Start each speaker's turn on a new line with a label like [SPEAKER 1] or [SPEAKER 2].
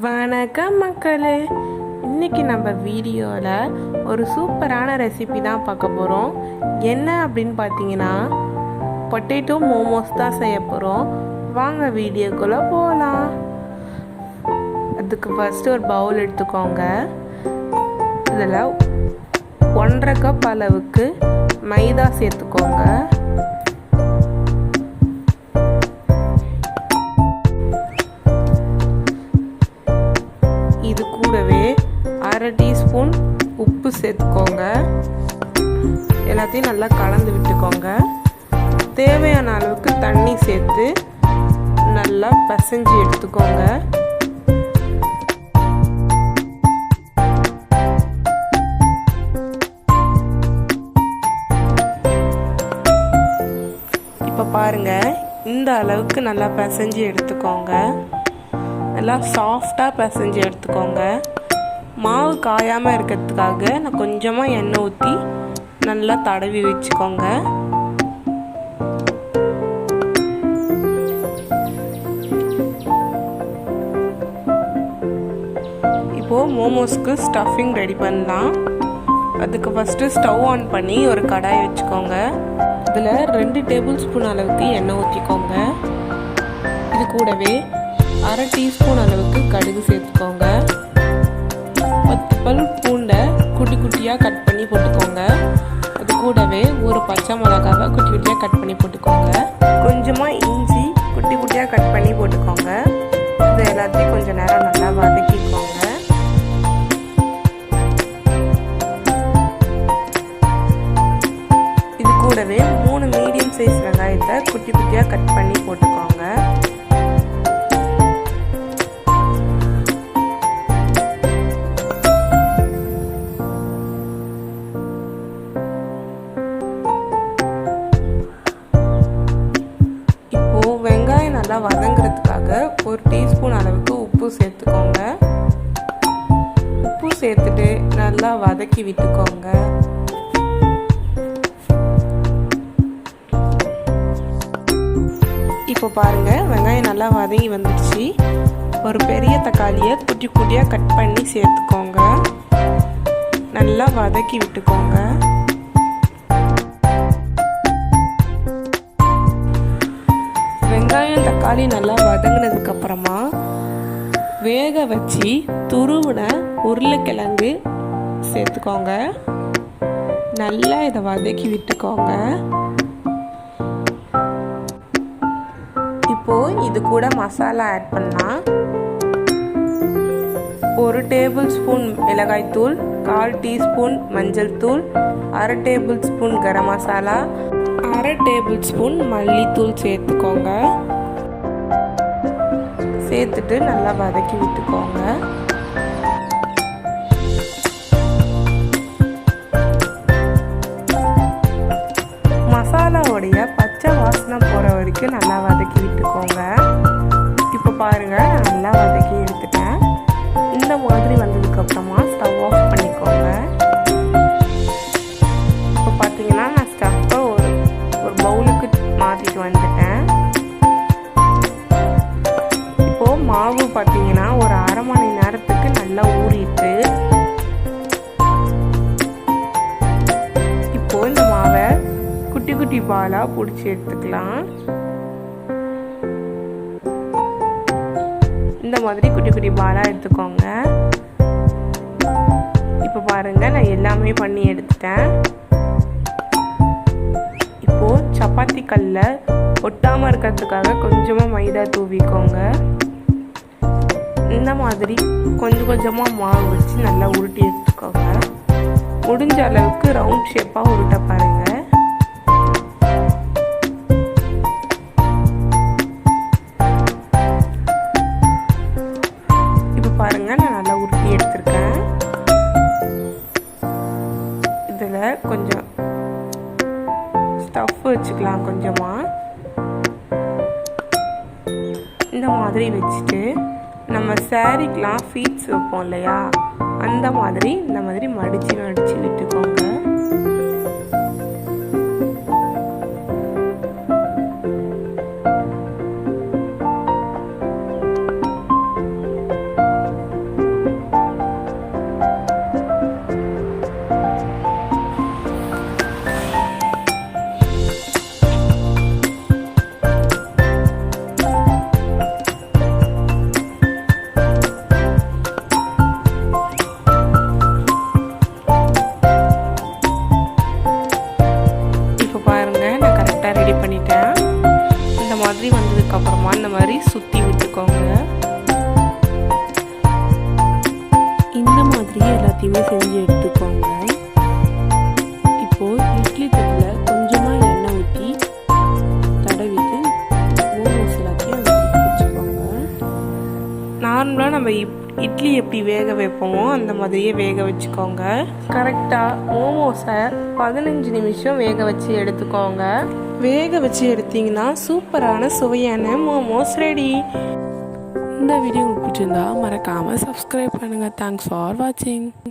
[SPEAKER 1] வணக்கம் மக்களே. இன்னைக்கு நம்ம வீடியோவில் ஒரு சூப்பரான ரெசிபி தான் பார்க்க போகிறோம் என்ன அப்படின்னு பார்த்தீங்கன்னா பொட்டேட்டோ மோமோஸ் தான் செய்ய போகிறோம் வாங்க வீடியோக்குள்ளே போகலாம் அதுக்கு ஃபஸ்ட்டு ஒரு பவுல் எடுத்துக்கோங்க. இதில் ஒன்றரை கப் அளவுக்கு மைதா சேர்த்துக்கோங்க. உப்பு சேர்த்துக்கோங்க. எல்லாத்தையும் நல்லா கலந்து விட்டுக்கோங்க. தேவையான அளவுக்கு தண்ணி சேர்த்து நல்லா பசைஞ்சு எடுத்துக்கோங்க. இப்போ பாருங்க இந்த அளவுக்கு நல்லா பசைஞ்சு எடுத்துக்கோங்க. நல்லா சாஃப்டாக பசைஞ்சு எடுத்துக்கோங்க. மாவு காயாமல் இருக்கிறதுக்காக நான் கொஞ்சமாக எண்ணெய் ஊற்றி நல்லா தடவி வச்சுக்கோங்க. இப்போது மோமோஸ்க்கு ஸ்டஃபிங் ரெடி பண்ணலாம். அதுக்கு ஃபஸ்ட்டு ஸ்டவ் ஆன் பண்ணி ஒரு கடாய் வச்சுக்கோங்க. இதில் ரெண்டு டேபிள் ஸ்பூன் அளவுக்கு எண்ணெய் ஊற்றிக்கோங்க இது கூடவே அரை டீஸ்பூன் அளவுக்கு கடுகு சேர்த்துக்கோங்க. குட்டியாக கட் பண்ணி போட்டுக்கோங்க. அது கூடவே ஒரு பச்சை மிளகாவை குட்டி குட்டியாக கட் பண்ணி போட்டுக்கோங்க. கொஞ்சமாக இஞ்சி குட்டி குட்டியாக கட் பண்ணி போட்டுக்கோங்க. இது எல்லாத்தையும் கொஞ்சம் நேரம் நல்லா வதக்கிக்கோங்க. இது கூடவே மூணு மீடியம் சைஸ் வெங்காயத்தை குட்டி குட்டியாக கட் பண்ணி போட்டுக்கோங்க. வதங்குறதுக்காக ஒரு டீஸ்பூன் அளவுக்கு உப்பு சேர்த்துக்கோங்க. உப்பு சேர்த்துட்டு நல்லா வதக்கி விட்டுக்கோங்க. இப்போ பாருங்கள் வெங்காயம் நல்லா வதங்கி வந்துடுச்சு. ஒரு பெரிய தக்காளியை குட்டி குட்டியாக கட் பண்ணி சேர்த்துக்கோங்க. நல்லா வதக்கி விட்டுக்கோங்க. வெங்காயம் தக்காளி நல்லா வதங்கினதுக்கு அப்புறமா வேக வச்சு துருவின உருளைக்கிழங்கு சேர்த்துக்கோங்க. நல்லா இதை வதக்கி விட்டுக்கோங்க. இப்போ இது கூட மசாலா ஆட் பண்ணலாம். ஒரு டேபிள் ஸ்பூன் மிளகாய்த்தூள் கால் டீஸ்பூன் மஞ்சள் தூள் அரை டேபிள் ஸ்பூன் கரம் மசாலா அரை டேபிள் ஸ்பூன் மல்லித்தூள் சேர்த்துக்கோங்க. சேர்த்துட்டு நல்லா வதக்கி விட்டுக்கோங்க. மசாலாவுடைய பச்சை வாசனை போகிற வரைக்கும் நல்லா வதக்கி விட்டுக்கோங்க. இப்போ பாருங்க நல்லா வதக்கி எடுத்துட்டேன். இந்த மாதிரி வந்ததுக்கப்புறமா குட்டி பாலாக பிடிச்சி எடுத்துக்கலாம். இந்த மாதிரி குட்டி குட்டி பாலாக எடுத்துக்கோங்க. இப்போ பாருங்க நான் எல்லாமே பண்ணி எடுத்துட்டேன். இப்போ சப்பாத்தி கல்ல ஒட்டாமல் இருக்கிறதுக்காக கொஞ்சமாக மைதா தூவிக்கோங்க. இந்த மாதிரி கொஞ்சம் கொஞ்சமாக மாவு வச்சு நல்லா உருட்டி எடுத்துக்கோங்க. முடிஞ்ச அளவுக்கு ரவுண்ட் ஷேப்பாக உருட்ட கொஞ்சம் ஸ்டஃப் வச்சுக்கலாம் கொஞ்சமாக இந்த மாதிரி வச்சுட்டு நம்ம சாரீக்கெலாம் ஃபீட்ஸ் வைப்போம் இல்லையா? அந்த மாதிரி இந்த மாதிரி மடித்து மடித்து விட்டுக்கோங்க. சுற்றி விட்டுக்கோங்க. இந்த மாதிரியே எல்லாத்தையுமே செஞ்சு எடுத்துக்கோங்க. இப்போது இட்லி தட்டில் கொஞ்சமாக எண்ணெய் ஊற்றி தடவிட்டு மூணு எல்லாத்தையும் வச்சுக்கோங்க நார்மலாக நம்ம இட்லி எப்படி வேக வைப்போமோ அந்த மாதிரியே வேக வச்சுக்கோங்க. கரெக்டாக மோமோஸை பதினஞ்சு நிமிஷம் வேக வச்சு எடுத்துக்கோங்க. வேக வச்சு எடுத்தீங்கன்னா சூப்பரான சுவையான மோமோஸ் ரெடி இந்த வீடியோ உங்களுக்கு பிடிச்சிருந்தா மறக்காமல் சப்ஸ்கிரைப் பண்ணுங்கள் தேங்க்ஸ் ஃபார் வாட்சிங்